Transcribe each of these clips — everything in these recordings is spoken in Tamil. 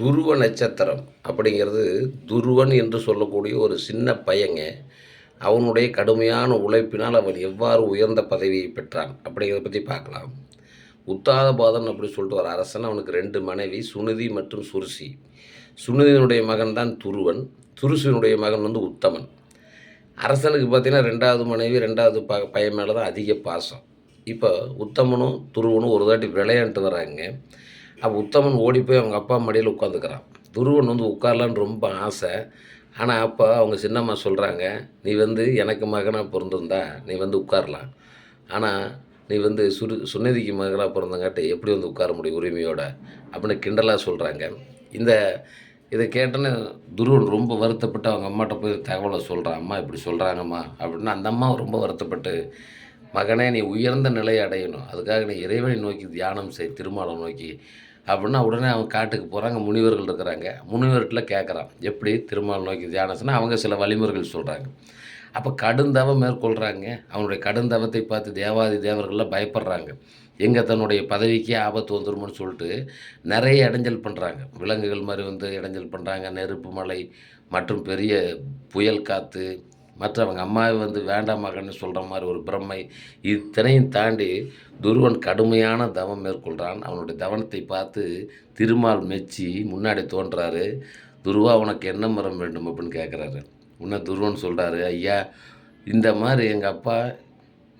துருவ நட்சத்திரம் அப்படிங்கிறது துருவன் என்று சொல்லக்கூடிய ஒரு சின்ன பையங்க. அவனுடைய கடுமையான உழைப்பினால் அவன் எவ்வாறு உயர்ந்த பதவியை பெற்றான் அப்படிங்கிறத பற்றி பார்க்கலாம். உத்தாதபாதன் அப்படி சொல்லிட்டு ஒரு அரசன் அவனுக்கு ரெண்டு மனைவி சுனிதி மற்றும் சுருசி. சுனிதியினுடைய மகன் தான் துருவன். துருசியினுடைய மகன் வந்து உத்தமன். அரசனுக்கு பார்த்தீங்கன்னா ரெண்டாவது மனைவி ரெண்டாவது ப பையன் மேலே தான் அதிக பாசம். இப்போ உத்தமனும் துருவனும் ஒரு தாட்டி விளையாண்டு வராங்க அப்போ உத்தமன் ஓடி போய் அவங்க அப்பா மடியில் உட்காந்துக்கிறான். துருவன் வந்து உட்காரலான்னு ரொம்ப ஆசை. ஆனால் அப்போ அவங்க சின்னம்மா சொல்கிறாங்க நீ வந்து எனக்கு மகனாக பிறந்திருந்தா நீ வந்து உட்காரலாம். ஆனால் நீ வந்து சுரு சுன்னதிக்கு மகனாக பிறந்தங்காட்டி எப்படி வந்து உட்கார முடியும் உரிமையோட? அப்படின்னு கிண்டலாக சொல்கிறாங்க இந்த இதை கேட்டோன்னே துருவன் ரொம்ப வருத்தப்பட்டு அவங்க அம்மாட்ட போய் தகவலை சொல்கிறான் அம்மா இப்படி சொல்கிறாங்கம்மா அப்படின்னு அந்த அம்மா ரொம்ப வருத்தப்பட்டு மகனே நீ உயர்ந்த நிலையை அடையணும். அதுக்காக நீ இறைவனை நோக்கி தியானம் செய் திருமாலம் நோக்கி. அப்படின்னா உடனே அவங்க காட்டுக்கு போகிறாங்க முனிவர்கள் இருக்கிறாங்க. முனிவர்கிட்ட கேட்குறான் எப்படி? திருமால் நோக்கி தியானம்னா அவங்க சில வழிமுறைகள் சொல்கிறாங்க அப்போ கடுந்தவம் மேற்கொள்கிறாங்க அவனுடைய கடுந்தவத்தை பார்த்து தேவாதி தேவர்கள்லாம் பயப்படுறாங்க. எங்கே தன்னுடைய பதவிக்கே ஆபத்து வந்துருமோன்னு சொல்லிட்டு நிறைய இடைஞ்சல் பண்ணுறாங்க விலங்குகள் மாதிரி வந்து இடைஞ்சல் பண்ணுறாங்க நெருப்பு மலை மற்றும் பெரிய புயல் காற்று மற்றவங்க அம்மாவை வந்து வேண்டாம் மகன்னு சொல்கிற மாதிரி ஒரு பிரம்மை இத்தனையும் தாண்டி துருவன் கடுமையான தவம் மேற்கொள்கிறான் அவனுடைய தவனத்தை பார்த்து திருமால் மெச்சி முன்னாடி தோன்றாரு. துருவா உனக்கு என்ன மரம் வேண்டும் அப்படின்னு கேட்குறாரு உன்ன துருவன் சொல்கிறாரு ஐயா இந்த மாதிரி எங்கள் அப்பா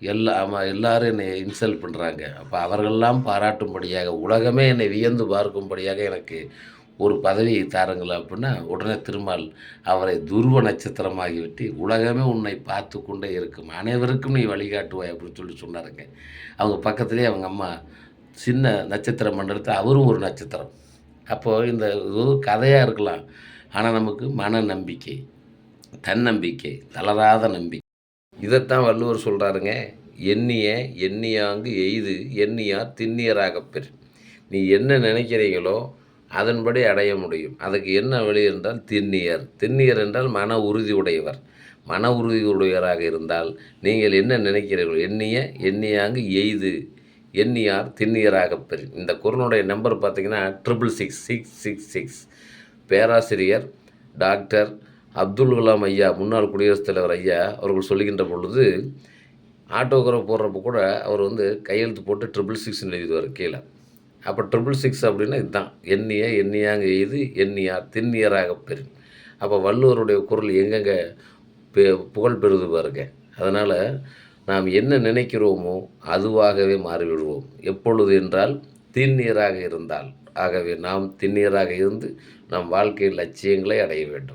எல்லா ஆமாம் எல்லாரும் என்னை இன்சல்ட் பண்ணுறாங்க அப்போ அவர்களெல்லாம் பாராட்டும்படியாக உலகமே என்னை வியந்து பார்க்கும்படியாக எனக்கு ஒரு பதவியை தாருங்கள் அப்படின்னா உடனே திருமால் அவரை துருவ நட்சத்திரமாகிவிட்டு உலகமே உன்னை பார்த்து கொண்டே இருக்கும். அனைவருக்கும் நீ வழிகாட்டுவாய் அப்படின்னு சொல்லி சொன்னாருங்க. அவங்க பக்கத்துலேயே அவங்க அம்மா சின்ன நட்சத்திர மண்டலத்தில் அவரும் ஒரு நட்சத்திரம். அப்போது இந்த இது கதையாக இருக்கலாம். ஆனால் நமக்கு மன நம்பிக்கை தன்னம்பிக்கை தளராத நம்பிக்கை. இதைத்தான் வள்ளுவர் சொல்கிறாருங்க எண்ணிய எண்ணியாங்கு எய்து எண்ணியார் திண்ணியராகப் பெறு. நீ என்ன நினைக்கிறீங்களோ அதன்படி அடைய முடியும். அதுக்கு என்ன வழி என்றால் திண்ணியர். திண்ணியர் என்றால் மன உறுதி உடையவர். மன உறுதி உடையவராக இருந்தால் நீங்கள் என்ன நினைக்கிறீர்கள்? எண்ணிய எண்ணியாங்கு எய்து. எண்ணியார் திண்ணியராக பெறு. இந்த குரனுடைய நம்பர் பார்த்தீங்கன்னா triple six six six six பேராசிரியர் டாக்டர் அப்துல் கலாம் ஐயா முன்னாள் குடியரசுத் தலைவர் ஐயா அவர்கள் சொல்லுகின்ற பொழுது ஆட்டோகிராஃப் போடுறப்ப கூட அவர் வந்து கையெழுத்து போட்டு ட்ரிபிள் சிக்ஸ்னு எழுதுவார் கீழே. அப்போ ட்ரிபிள் சிக்ஸ் அப்படின்னா இதுதான். எண்ணிய எண்ணியாங்க எய்து எண்ணியா திண்ணியராக பெரு அப்போ வள்ளுவருடைய குரல் எங்கெங்கே பெ புகழ் பெறுது பாருங்க. அதனால் நாம் என்ன நினைக்கிறோமோ அதுவாகவே மாறிவிடுவோம். எப்பொழுது என்றால் திண்ணீராக இருந்தால். ஆகவே நாம் திண்ணீராக இருந்து நம் வாழ்க்கையில் லட்சியங்களை அடைய வேண்டும்.